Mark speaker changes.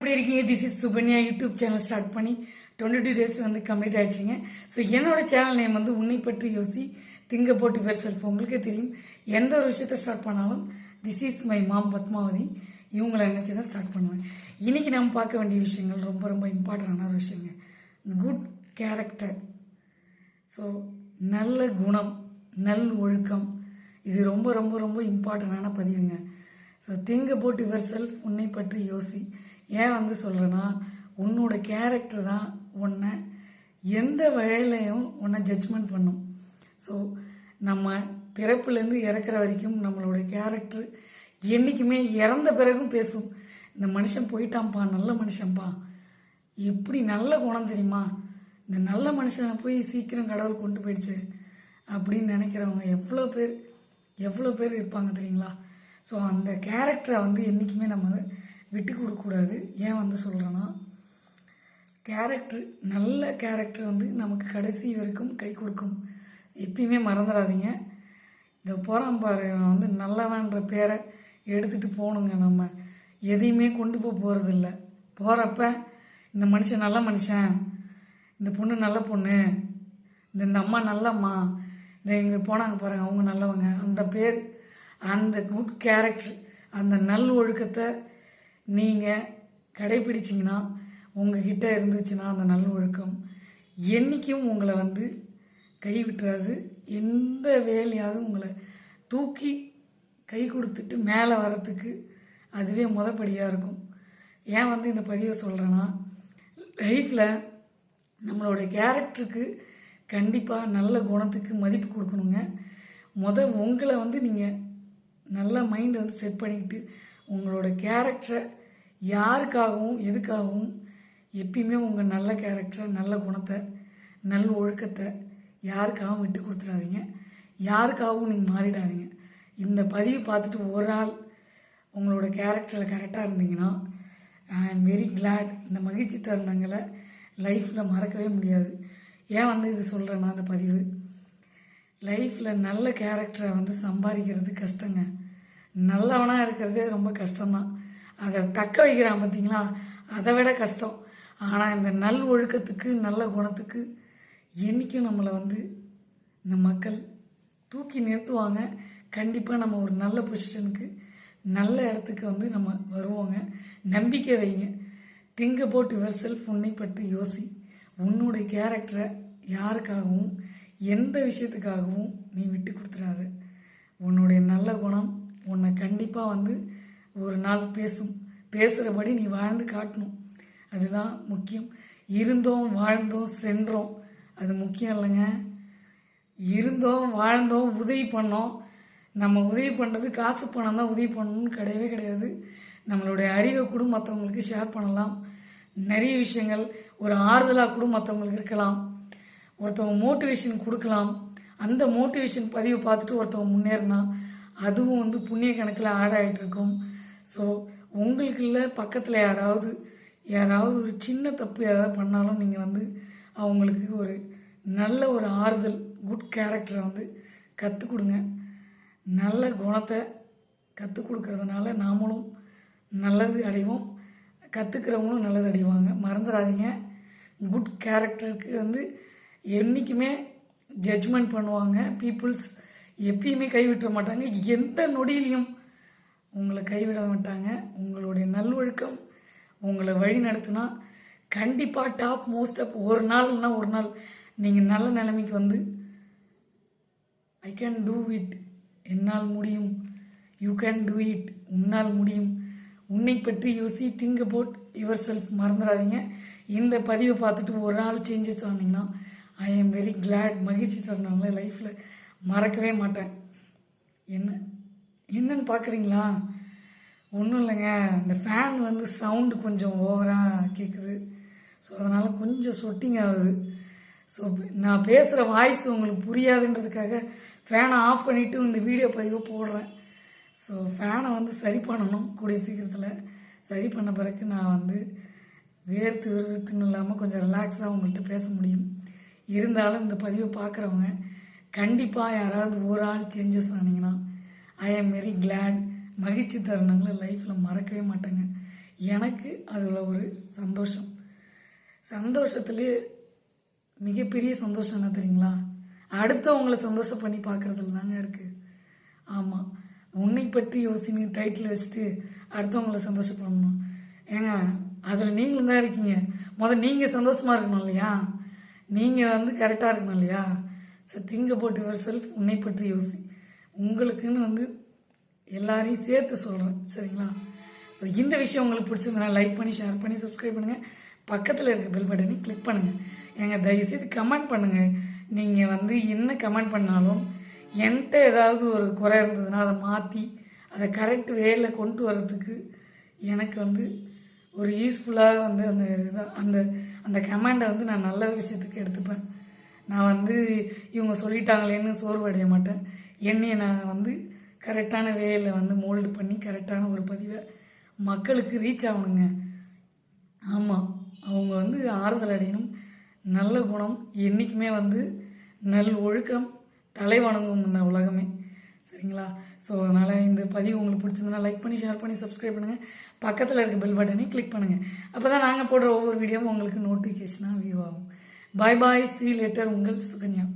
Speaker 1: எப்படி இருக்கீங்க? This is Sukanya YouTube channel start பண்ணி டுவெண்ட்டி டூ டேஸ் வந்து கம்ப்ளீட் ஆகிடுச்சிங்க ஸோ என்னோட சேனல் நேம் வந்து உன்னை பற்றி யோசி திங்க போட்டு வேர் செல்ஃப் உங்களுக்கே தெரியும். எந்த ஒரு விஷயத்த ஸ்டார்ட் பண்ணாலும் this is my mom Padmavathi. இவங்களை நினச்சி தான் ஸ்டார்ட் பண்ணுவேன். இன்றைக்கி நம்ம பார்க்க வேண்டிய விஷயங்கள் ரொம்ப ரொம்ப இம்பார்ட்டண்டான ஒரு விஷயங்க. குட் கேரக்டர் ஸோ நல்ல குணம் நல் ஒழுக்கம். இது ரொம்ப ரொம்ப ரொம்ப இம்பார்ட்டண்டான பதிவுங்க. ஸோ திங்க போட்டு யுவர் செல்ஃப் உன்னை பற்றி யோசி ஏன் வந்து சொல்கிறேன்னா உன்னோட கேரக்டர் தான் உன்னை எந்த வழியிலையும் உன்னை ஜட்ஜ்மெண்ட் பண்ணும். ஸோ நம்ம பிறப்புலேருந்து இறக்குற வரைக்கும் நம்மளோட கேரக்டர் என்றைக்குமே இறந்த பிறகும் பேசும். இந்த மனுஷன் போயிட்டான்ப்பா நல்ல மனுஷன்ப்பா. எப்படி நல்ல குணம் தெரியுமா? இந்த நல்ல மனுஷனை போய் சீக்கிரம் கடவுள் கொண்டு போயிடுச்சு அப்படின்னு நினைக்கிறவங்க எவ்வளோ பேர் எவ்வளோ பேர் இருப்பாங்க தெரியுங்களா? ஸோ அந்த கேரக்டரை வந்து என்றைக்குமே நம்ம விட்டு கொடுக்கக்கூடாது. ஏன் வந்து சொல்கிறேன்னா கேரக்டர் நல்ல கேரக்டர் வந்து நமக்கு கடைசி வரைக்கும் கை கொடுக்கும். எப்பயுமே மறந்துடாதீங்க. இந்த போகிறான் வந்து நல்லவன்ற பேரை எடுத்துகிட்டு போகணுங்க நம்ம. எதையுமே கொண்டு போக போகிறதில்ல போகிறப்ப இந்த மனுஷன் நல்ல மனுஷன் இந்த பொண்ணு நல்ல பொண்ணு இந்த இந்த அம்மா நல்ல அம்மா இந்த இங்கே போனாங்க பாருங்கள் அவங்க நல்லவங்க அந்த பேர் அந்த குட் கேரக்டர் அந்த நல் ஒழுக்கத்தை நீங்கள் கடைபிடிச்சிங்கன்னா உங்ககிட்ட இருந்துச்சுன்னா அந்த நல்ல ஒழுக்கம் என்றைக்கும் உங்களை வந்து கைவிட்டுறாது. எந்த வேலையாவது உங்களை தூக்கி கை கொடுத்துட்டு மேலே வரத்துக்கு அதுவே முதப்படியாக இருக்கும். ஏன் வந்து இந்த பதிவை சொல்கிறேன்னா லைஃப்பில் நம்மளோட கேரக்டருக்கு கண்டிப்பாக நல்ல குணத்துக்கு மதிப்பு கொடுக்கணுங்க. முத உங்களை வந்து நீங்கள் நல்ல மைண்டை வந்து செட் பண்ணிக்கிட்டு உங்களோட கேரக்டரை யாருக்காகவும் எதுக்காகவும் எப்பயுமே உங்கள் நல்ல கேரக்டரை நல்ல குணத்தை நல்ல ஒழுக்கத்தை யாருக்காகவும் விட்டு கொடுத்துடாதீங்க. யாருக்காகவும் நீங்கள் மாறிடாதீங்க. இந்த பதிவு பார்த்துட்டு ஒரு ஆள் உங்களோட கேரக்டரில் கரெக்டாக இருந்தீங்கன்னா ஐ எம் வெரி கிளாட் இந்த மகிழ்ச்சி தருணங்களை லைஃப்பில் மறக்கவே முடியாது. ஏன் வந்து இது சொல்கிறேன்னா அந்த பதிவு? லைஃப்பில் நல்ல கேரக்டரை வந்து சம்பாதிக்கிறது கஷ்டங்க. நல்லவனாக இருக்கிறதே ரொம்ப கஷ்டம்தான். அதை தக்க வைக்கிறான் பார்த்தீங்களா அதை விட கஷ்டம். ஆனால் இந்த நல் ஒழுக்கத்துக்கு நல்ல குணத்துக்கு என்றைக்கும் நம்மளை வந்து இந்த மக்கள் தூக்கி நிறுத்துவாங்க. கண்டிப்பாக நம்ம ஒரு நல்ல பொசிஷனுக்கு நல்ல இடத்துக்கு வந்து நம்ம வருவோங்க. நம்பிக்கை வைங்க. திங்க போட்டு யுவர் செல்ஃப் உன்னை பற்றி யோசி. உன்னுடைய கேரக்டரை யாருக்காகவும் எந்த விஷயத்துக்காகவும் நீ விட்டு கொடுத்துடாத உன்னுடைய நல்ல குணம் உன்னை கண்டிப்பாக வந்து ஒரு நாள் பேசும். பேசுகிறபடி நீ வாழ்ந்து காட்டணும். அதுதான் முக்கியம். இருந்தோம் வாழ்ந்தோம் சென்றோம். அது முக்கியம் இல்லைங்க. இருந்தோம் வாழ்ந்தோம் உதவி பண்ணோம். நம்ம உதவி பண்ணுறது காசு பணம் தான் உதவி பண்ணணும்னு கிடையவே கிடையாது. நம்மளுடைய அறிவை கூட மற்றவங்களுக்கு ஷேர் பண்ணலாம். நிறைய விஷயங்கள் ஒரு ஆறுதலாக கூட மற்றவங்களுக்கு இருக்கலாம். ஒருத்தவங்க மோட்டிவேஷன் கொடுக்கலாம். அந்த மோட்டிவேஷன் பதிவை பார்த்துட்டு ஒருத்தவங்க முன்னேறினா அதுவும் வந்து புண்ணிய கணக்கில் ஆட் ஆகிட்டு இருக்கும். ஸோ உங்களுக்கு இல்லை பக்கத்தில் யாராவது யாராவது ஒரு சின்ன தப்பு யாராவது பண்ணாலும் நீங்கள் வந்து அவங்களுக்கு ஒரு நல்ல ஒரு ஆறுதல் குட் கேரக்டரை வந்து கற்றுக் கொடுங்க. நல்ல குணத்தை கற்றுக் கொடுக்கறதுனால நாமளும் நல்லது அடைவோம். கற்றுக்கிறவங்களும் நல்லது அடைவாங்க. மறந்துடாதீங்க. குட் கேரக்டருக்கு வந்து என்றைக்குமே ஜட்ஜ்மெண்ட் பண்ணுவாங்க. பீப்புள்ஸ் எப்பயுமே கைவிட்ட மாட்டாங்க. எந்த நொடியிலையும் உங்களை கைவிட மாட்டாங்க. உங்களுடைய நல்வழக்கம் உங்களை வழி நடத்தினா கண்டிப்பாக டாப் மோஸ்ட் அப் ஒரு நாள் ஒரு நாள் நீங்கள் நல்ல நிலைமைக்கு வந்து ஐ கேன் டூ இட் என்னால் முடியும். யூ கேன் டூ இட் உன்னால் முடியும். உன்னை பற்றி யோசி திங்க் அபவுட் யுவர் செல்ஃப் மறந்துடாதீங்க. இந்த பதிவை பார்த்துட்டு ஒரு நாள் changes ஆனீங்கன்னா I am very glad மகிழ்ச்சி தருணங்களை லைஃப்பில் மறக்கவே மாட்டேன். என்ன? என்னன்னு பார்க்குறீங்களா ஒன்றும் இல்லைங்க. இந்த ஃபேன் வந்து சவுண்டு கொஞ்சம் ஓவராக கேட்குது ஸோ அதனால் கொஞ்சம் சொட்டிங் ஆகுது. ஸோ நான் பேசுகிற வாய்ஸ் உங்களுக்கு புரியாதுன்றதுக்காக ஃபேனை ஆஃப் பண்ணிவிட்டு இந்த வீடியோ பதிவை போடுறேன். ஸோ ஃபேனை வந்து சரி பண்ணணும் கூடிய சீக்கிரத்தில். சரி பண்ண பிறகு நான் வந்து வேர்த்து விறுவிறுத்துன்னு இல்லாமல் கொஞ்சம் ரிலாக்ஸாக உங்கள்கிட்ட பேச முடியும். இருந்தாலும் இந்த பதிவை பார்க்குறவங்க கண்டிப்பாக யாராவது ஒரு ஆள் changes ஆனீங்கன்னா I am very glad மகிழ்ச்சி தருணங்களை லைஃப்பில் மறக்கவே மாட்டேங்க. எனக்கு அதில் ஒரு சந்தோஷம். சந்தோஷத்துலேயே மிகப்பெரிய சந்தோஷம் என்ன தெரியுங்களா? அடுத்தவங்களை சந்தோஷம் பண்ணி பார்க்குறதுல தாங்க இருக்குது ஆமாம் உன்னை பற்றி யோசினு டைட்டில் வச்சுட்டு அடுத்தவங்களை சந்தோஷம் பண்ணணும். ஏங்க அதில் நீங்களும் தான் இருக்கீங்க. முதல் நீங்கள் சந்தோஷமாக இருக்கணும் இல்லையா? நீங்கள் வந்து கரெக்டாக இருக்கணும் இல்லையா? ஸோ திங்க போட்டு வர செல்ஃப் உன்னை பற்றி யோசி உங்களுக்குன்னு வந்து எல்லாரையும் சேர்த்து சொல்கிறேன் சரிங்களா? ஸோ இந்த விஷயம் உங்களுக்கு பிடிச்சிருந்தனா லைக் பண்ணி ஷேர் பண்ணி சப்ஸ்கிரைப் பண்ணுங்கள் பக்கத்தில் இருக்க பெல் பட்டனை கிளிக் பண்ணுங்கள் எங்க தயவுசெய்து கமெண்ட் பண்ணுங்கள் நீங்கள் வந்து என்ன கமெண்ட் பண்ணாலும் என்கிட்ட ஏதாவது ஒரு குறை இருந்ததுன்னா அதை மாற்றி அதை கரெக்ட் வேல கொண்டு வர்றதுக்கு எனக்கு வந்து ஒரு யூஸ்ஃபுல்லாக வந்து அந்த அந்த அந்த கமெண்டை வந்து நான் நல்ல விஷயத்துக்கு எடுத்துப்பேன். நான் வந்து இவங்க சொல்லிட்டாங்களேன்னு சோர்வடைய மாட்டேன் என்னையை நான் வந்து கரெக்டான வேல வந்து மோல்டு பண்ணி கரெக்டான ஒரு பதிவை மக்களுக்கு ரீச் ஆகணுங்க. ஆமாம் அவங்க வந்து ஆறுதல் அடையணும். நல்ல குணம் என்றைக்குமே வந்து நல் ஒழுக்கம் தலை வணங்கும் இந்த உலகமே. சரிங்களா? ஸோ அதனால் இந்த பதிவு உங்களுக்கு பிடிச்சிருந்தனா லைக் பண்ணி ஷேர் பண்ணி சப்ஸ்கிரைப் பண்ணுங்கள் பக்கத்தில் இருக்க பெல் பட்டனையும் கிளிக் பண்ணுங்கள் அப்போ தான் நாங்கள் போடுற ஒவ்வொரு வீடியோவும் உங்களுக்கு நோட்டிஃபிகேஷனாக வியூ ஆகும். பாய் பாய் சி லெட்டர் உங்கள் சுகன்யா.